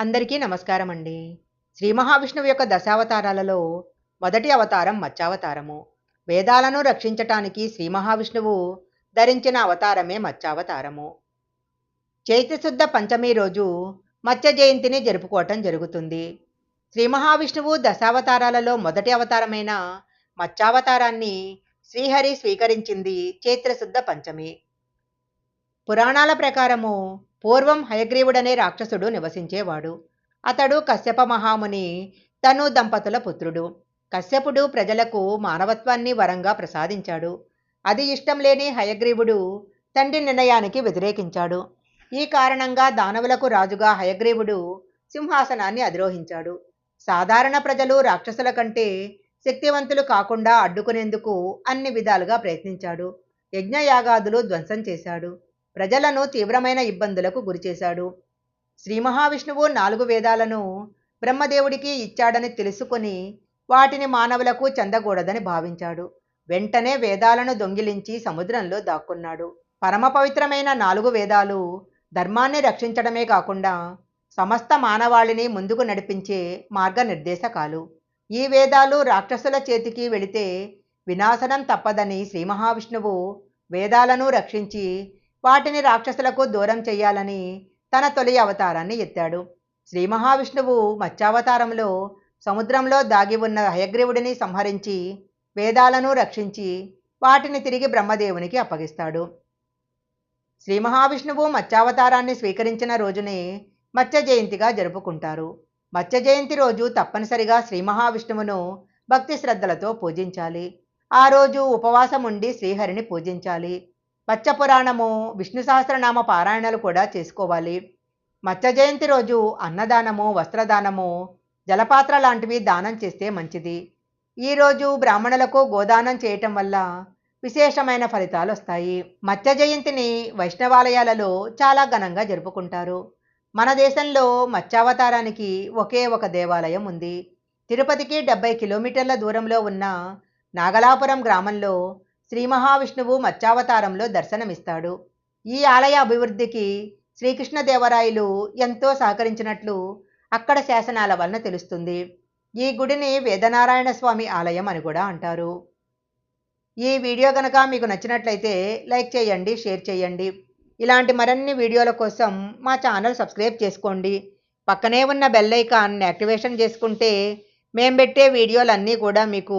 అందరికీ నమస్కారం అండి శ్రీ మహావిష్ణువు యొక్క దశావతారాలలో మొదటి అవతారం మత్స్యావతారము. వేదాలను రక్షించటానికి శ్రీ మహావిష్ణువు ధరించిన అవతారమే మత్స్యావతారము. చైత్రశుద్ధ పంచమి రోజు మత్స్య జయంతిని జరుపుకోవటం జరుగుతుంది. శ్రీ మహావిష్ణువు దశావతారాలలో మొదటి అవతారమైన మత్స్యావతారాన్ని శ్రీహరి స్వీకరించింది చైత్రశుద్ధ పంచమి. పురాణాల ప్రకారము పూర్వం హయగ్రీవుడనే రాక్షసుడు నివసించేవాడు. అతడు కశ్యప మహాముని తను దంపతుల పుత్రుడు. కశ్యపుడు ప్రజలకు మానవత్వాన్ని వరంగా ప్రసాదించాడు. అది ఇష్టం లేని హయగ్రీవుడు తండ్రి నిర్ణయానికి వ్యతిరేకించాడు. ఈ కారణంగా దానవులకు రాజుగా హయగ్రీవుడు సింహాసనాన్ని అధిరోహించాడు. సాధారణ ప్రజలు రాక్షసుల కంటే శక్తివంతులు కాకుండా అడ్డుకునేందుకు అన్ని విధాలుగా ప్రయత్నించాడు. యజ్ఞయాగాదులు ధ్వంసం చేశాడు. ప్రజలను తీవ్రమైన ఇబ్బందులకు గురిచేశాడు. శ్రీ మహావిష్ణువు నాలుగు వేదాలను బ్రహ్మదేవుడికి ఇచ్చాడని తెలుసుకొని వాటిని మానవులకు చెందకూడదని భావించాడు. వెంటనే వేదాలను దొంగిలించి సముద్రంలో దాక్కున్నాడు. పరమ పవిత్రమైన నాలుగు వేదాలు ధర్మాన్ని రక్షించడమే కాకుండా సమస్త మానవాళిని ముందుకు నడిపించే మార్గనిర్దేశకాలు. ఈ వేదాలు రాక్షసుల చేతికి వెళితే వినాశనం తప్పదని శ్రీ మహావిష్ణువు వేదాలను రక్షించి వాటిని రాక్షసులకు దూరం చేయాలని తన తొలి అవతారాన్ని ఎత్తాడు. శ్రీ మహావిష్ణువు మత్స్యావతారంలో సముద్రంలో దాగి ఉన్న హయగ్రీవుడిని సంహరించి వేదాలను రక్షించి వాటిని తిరిగి బ్రహ్మదేవునికి అప్పగిస్తాడు. శ్రీ మహావిష్ణువు మత్స్యావతారాన్ని స్వీకరించిన రోజునే మత్స్య జయంతిగా జరుపుకుంటారు. మత్స్య జయంతి రోజు తప్పనిసరిగా శ్రీ మహావిష్ణువును భక్తి శ్రద్ధలతో పూజించాలి. ఆ రోజు ఉపవాసం ఉండి శ్రీహరిని పూజించాలి. పచ్చపురాణము పురాణము విష్ణు సహస్రనామ పారాయణలు కూడా చేసుకోవాలి. మత్స్య జయంతి రోజు అన్నదానము వస్త్రదానము జలపాత్ర లాంటివి దానం చేస్తే మంచిది. ఈరోజు బ్రాహ్మణులకు గోదానం చేయటం వల్ల విశేషమైన ఫలితాలు వస్తాయి. మత్స్య జయంతిని వైష్ణవాలయాలలో చాలా ఘనంగా జరుపుకుంటారు. మన దేశంలో మత్స్యావతారానికి ఒకే ఒక దేవాలయం ఉంది. తిరుపతికి డెబ్బై కిలోమీటర్ల దూరంలో ఉన్న నాగలాపురం గ్రామంలో శ్రీ మహావిష్ణువు మత్స్యావతారంలో దర్శనమిస్తాడు. ఈ ఆలయ అభివృద్ధికి శ్రీకృష్ణదేవరాయలు ఎంతో సహకరించినట్లు అక్కడ శాసనాల వలన తెలుస్తుంది. ఈ గుడిని వేదనారాయణ స్వామి ఆలయం అని కూడా అంటారు. ఈ వీడియో కనుక మీకు నచ్చినట్లయితే లైక్ చేయండి షేర్ చేయండి. ఇలాంటి మరిన్ని వీడియోల కోసం మా ఛానల్ సబ్స్క్రైబ్ చేసుకోండి. పక్కనే ఉన్న బెల్ ఐకాన్ యాక్టివేషన్ చేసుకుంటే మేము పెట్టే వీడియోలన్నీ కూడా మీకు